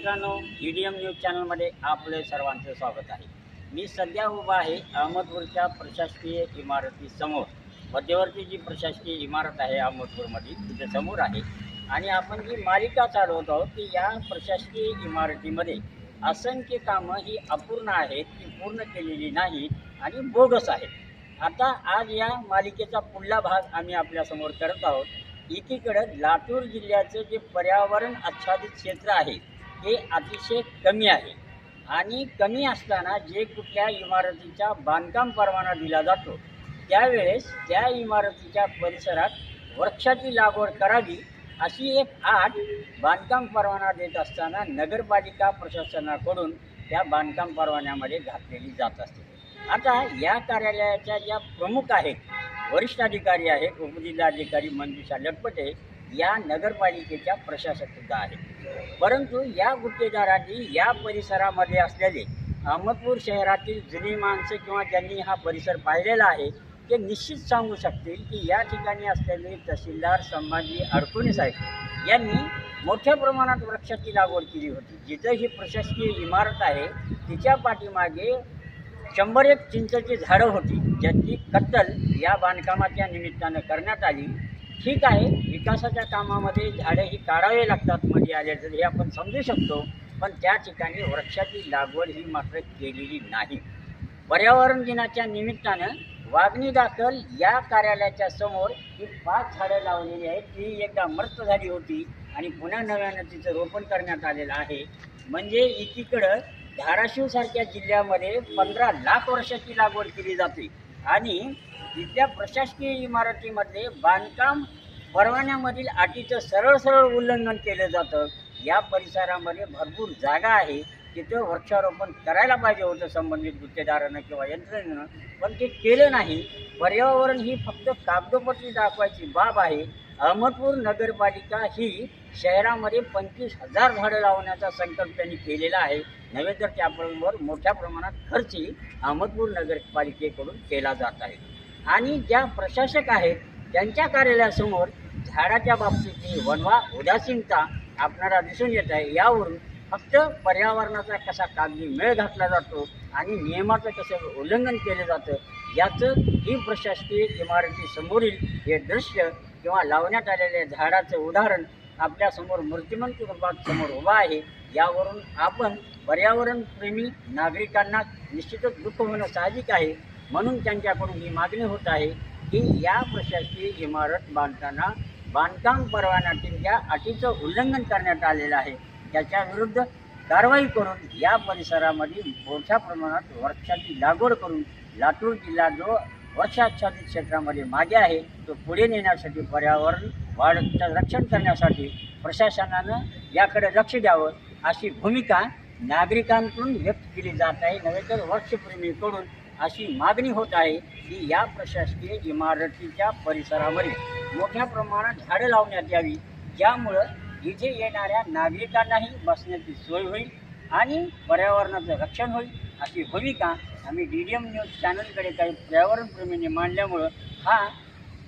मित्रांनो E D M news चॅनलमध्ये आपले सर्वांचं स्वागत आहे. मी सध्या उभा आहे अहमदपूरच्या प्रशासकीय इमारतीसमोर. मध्यवर्ती जी प्रशासकीय इमारत आहे अहमदपूरमध्ये तिथे समोर आहे. आणि आपण जी मालिका चालवत आहोत की या प्रशासकीय इमारतीमध्ये असंख्य कामं ही अपूर्ण आहेत ती पूर्ण केलेली नाहीत आणि बोगस आहेत. आता आज या मालिकेचा पुढला भाग आम्ही आपल्यासमोर करत आहोत. एकीकडं लातूर जिल्ह्याचं जे पर्यावरण आच्छादित क्षेत्र आहे हे अतिशय कमी आहे. आणि कमी असताना जे कुठल्या इमारतीचा बांधकाम परवाना दिला जातो त्यावेळेस त्या इमारतीच्या परिसरात वृक्षाची लागवड करावी अशी एक आठ बांधकाम परवाना देत असताना नगरपालिका प्रशासनाकडून त्या बांधकाम परवान्यामध्ये घातलेली जात असते. आता या कार्यालयाच्या ज्या प्रमुख आहेत वरिष्ठ अधिकारी आहेत उपजिल्हाधिकारी मंजुषा लटपटे या नगरपालिकेच्या प्रशासकसुद्धा आहेत. परंतु या गुत्तेदारांनी या परिसरामध्ये असलेले अहमदपूर शहरातील जुनी माणसं किंवा ज्यांनी हा परिसर पाहिलेला आहे ते निश्चित सांगू शकतील की या ठिकाणी असलेले तहसीलदार संभाजी अडकुणी साहेब यांनी मोठ्या प्रमाणात वृक्षाची लागवड केली होती. जिथं ही प्रशासकीय इमारत आहे तिच्या पाठीमागे शंभर एक चिंचेची झाडं होती ज्याची कत्तल या बांधकामाच्या निमित्तानं करण्यात आली. ठीक आहे विकासाच्या कामामध्ये झाडं ही काढावे लागतात म्हणजे मध्ये आले तर हे आपण समजू शकतो पण त्या ठिकाणी वृक्षाची लागवड ही मात्र केलेली नाही. पर्यावरण दिनाच्या निमित्तानं वागणी दाखल या कार्यालयाच्या समोर ही पाच झाडं लावलेली आहेत. ती एकदा मृत झाली होती आणि पुन्हा नव्यानं तिचं रोपण करण्यात आलेलं आहे. म्हणजे एकीकडं धाराशिवसारख्या जिल्ह्यामध्ये पंधरा लाख वर्षाची लागवड केली जाते आणि तिथल्या प्रशासकीय इमारतीमध्ये बांधकाम परवान्यामधील अटीचं सरळ सरळ उल्लंघन केलं जातं. या परिसरामध्ये भरपूर जागा आहे. तिथं वृक्षारोपण करायला पाहिजे होतं संबंधित गुत्तेदारानं किंवा यंत्रणेनं पण ते केलं नाही. पर्यावरण ही फक्त कागदोपत्री दाखवायची बाब आहे. अहमदपूर नगरपालिका ही शहरामध्ये पंचवीस हजार झाडं लावण्याचा संकल्प त्यांनी केलेला आहे. नव्हे तर त्याबरोबर मोठ्या प्रमाणात खर्चही अहमदपूर नगरपालिकेकडून केला जात आहे. आणि ज्या प्रशासक आहेत त्यांच्या कार्यालयासमोर झाडाच्या बाबतीतली वनवा उदासीनता आपणाला दिसून येत आहे यावरून फक्त पर्यावरणाचा कसा कागदी मेळ घातला जातो आणि नियमाचं कसं उल्लंघन केलं जातं याचं ही प्रशासकीय इमारतीसमोरील हे दृश्य किंवा लावण्यात आलेल्या झाडाचं उदाहरण आपल्यासमोर मूर्तिमंत रूपात समोर उभा आहे यावरून आपण पर्यावरणप्रेमी नागरिकांना निश्चितच दुःख होणं साहजिक आहे म्हणून त्यांच्याकडून ही मागणी होत आहे की या प्रशासकीय इमारत बांधताना बांधकाम परवान्यातील ज्या अटीचं उल्लंघन करण्यात आलेलं आहे. त्याच्या विरुद्ध कारवाई करून या परिसरामध्ये मोठ्या प्रमाणात वृक्षाची लागवड करून लातूर जिल्हा जो वर्षाच्छादित क्षेत्रामध्ये मागे आहे तो पुढे नेण्यासाठी पर्यावरण वाढचं रक्षण करण्यासाठी प्रशासनानं याकडे लक्ष द्यावं अशी भूमिका नागरिकांकडून व्यक्त केली जात आहे. नव्हे तर वृक्षप्रेमीकडून अशी मागणी होत आहे की या प्रशासकीय इमारतीच्या परिसरामध्ये मोठ्या प्रमाणात झाडं लावण्यात यावी. ज्यामुळं इथे येणाऱ्या नागरिकांनाही बसण्याची सोय होईल आणि पर्यावरणाचं रक्षण होईल अशी भूमिका आम्ही डी डी एम न्यूज चॅनलकडे काही पर्यावरणप्रेमींनी मांडल्यामुळं हा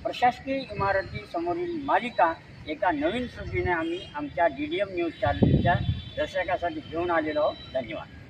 प्रशासकीय इमारतीसमोरील मालिका एका नवीन सृष्टीने आम्ही आमच्या डी डी एम न्यूज चॅनलच्या दर्शकासाठी घेऊन आलेलो आहोत. धन्यवाद.